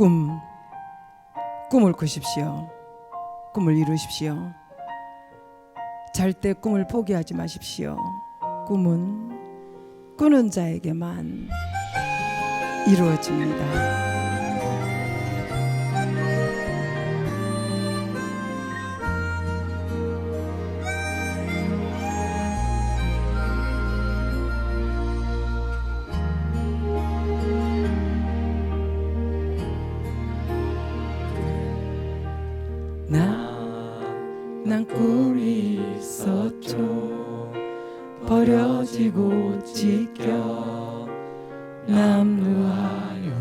꿈 꿈을 꾸십시오. 꿈을 이루십시오. 잘 때 꿈을 포기하지 마십시오. 꿈은 꾸는 자에게만 이루어집니다. 난 꿈이 있었죠. 버려지고 찢겨 남루하여도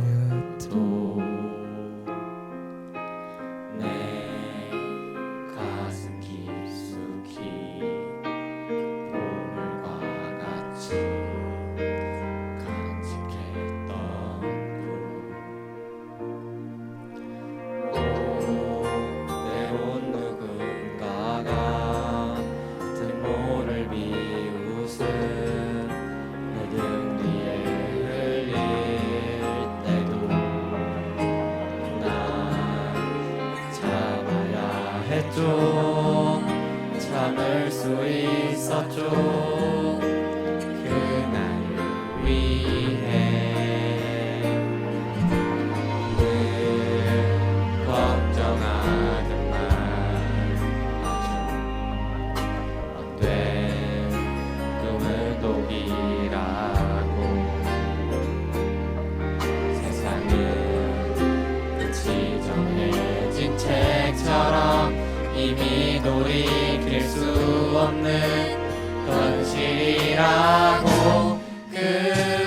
수 있었죠. 그날을 위해 늘 걱정하는 말하죠 안돼 꿈은 독이라고 세상은 끝이 정해진 책처럼 이미 돌이킬 수 없는 현실이라고 그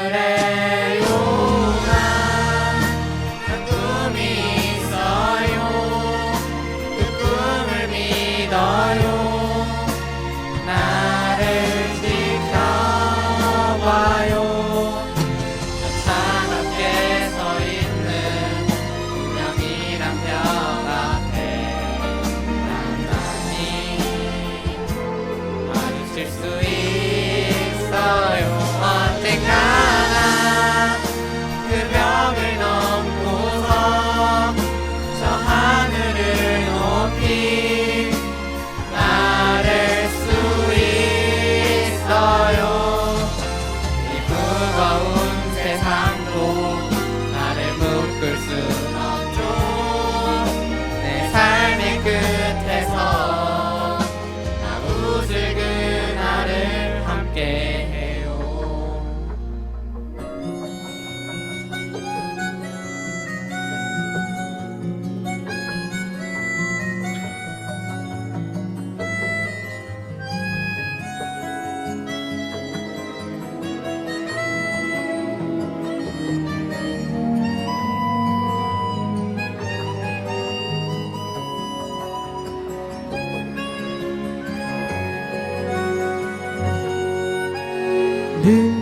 늘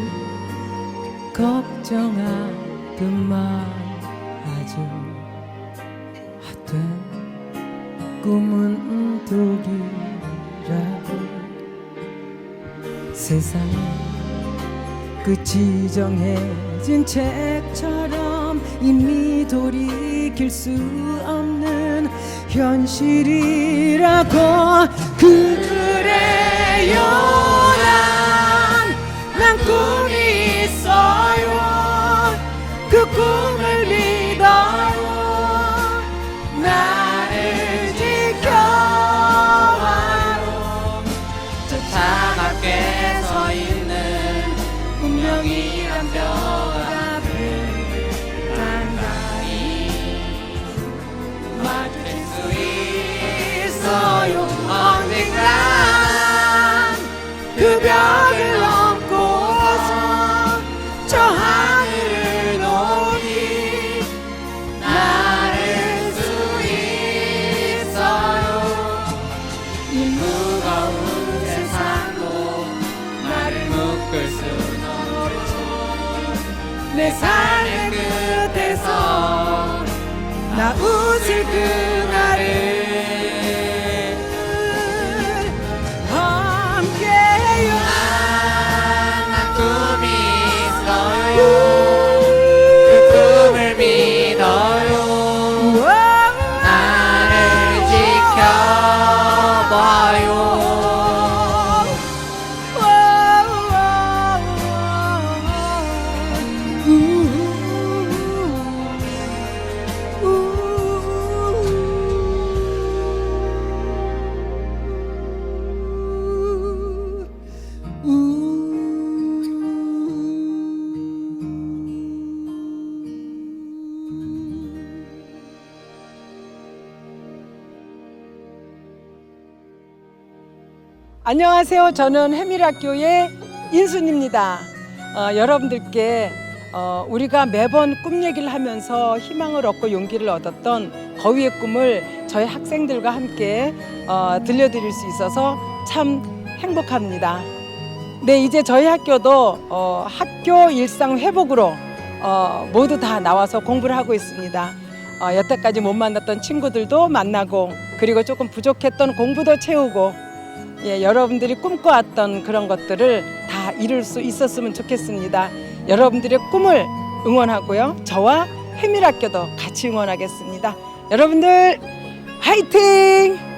걱정하기만 하죠 하되 꿈은 독이라고 세상에 끝이 정해진 책처럼 이미 돌이킬 수 없는 현실이라고 그래요 내 삶의 끝에서 나 웃을 그 안녕하세요. 저는 해밀학교의 인순입니다. 어, 여러분들께 어, 우리가 매번 꿈 얘기를 하면서 희망을 얻고 용기를 얻었던 거위의 꿈을 저희 학생들과 함께 어, 들려드릴 수 있어서 참 행복합니다. 네, 이제 저희 학교도 어, 학교 일상 회복으로 어, 모두 다 나와서 공부를 하고 있습니다. 어, 여태까지 못 만났던 친구들도 만나고 그리고 조금 부족했던 공부도 채우고 예, 여러분들이 꿈꿔왔던 그런 것들을 다 이룰 수 있었으면 좋겠습니다. 여러분들의 꿈을 응원하고요. 저와 해밀학교도 같이 응원하겠습니다. 여러분들 화이팅!